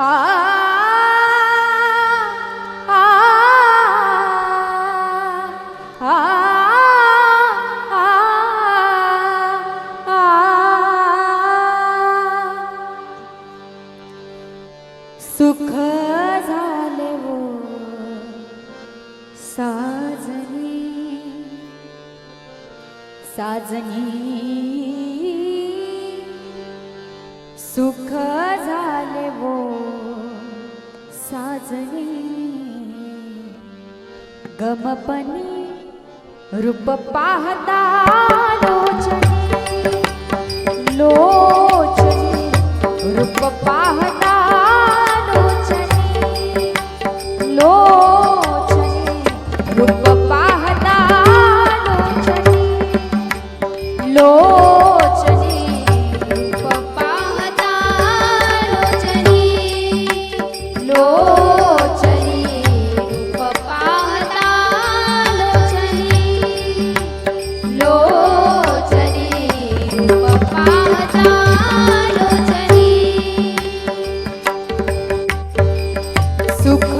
सुख झाले वो साजनी साजनी. सुख झाले વાસની ગમપની રૂપ પાહતા લોચની લોચની રૂપ પાહતા લોચની લોચની રૂપ ಸುಖ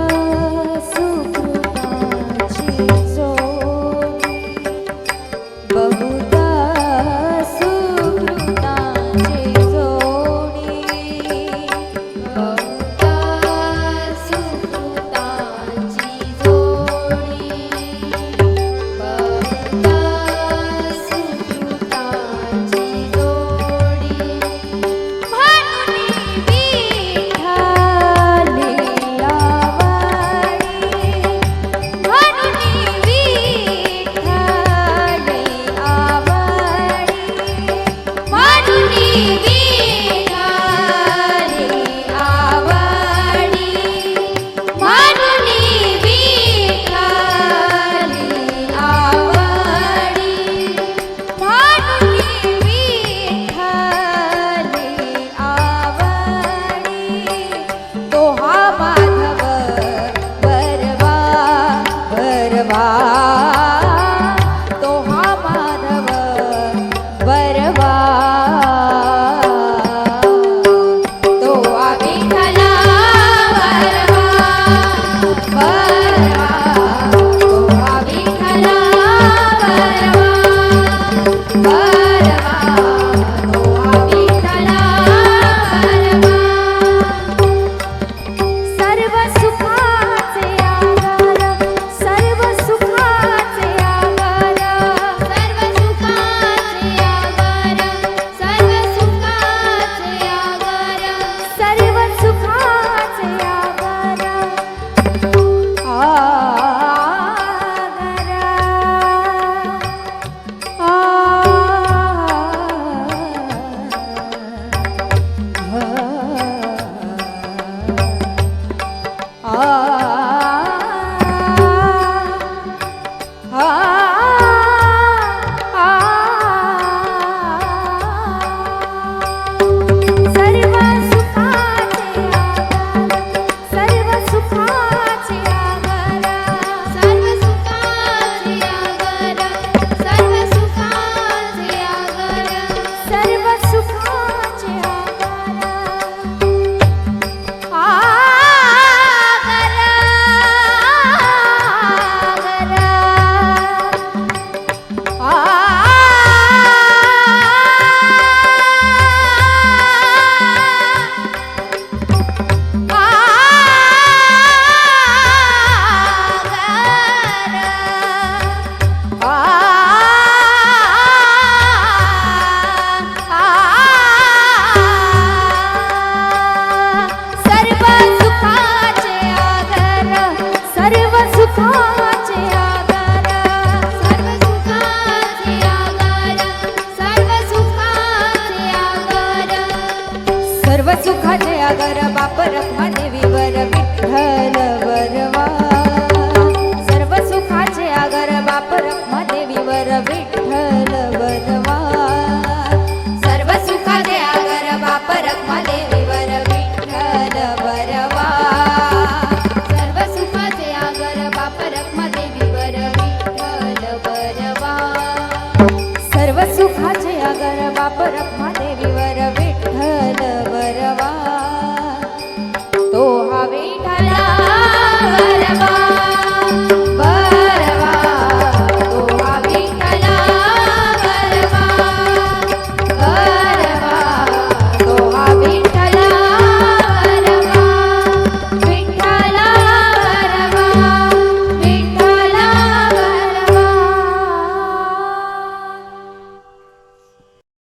Baby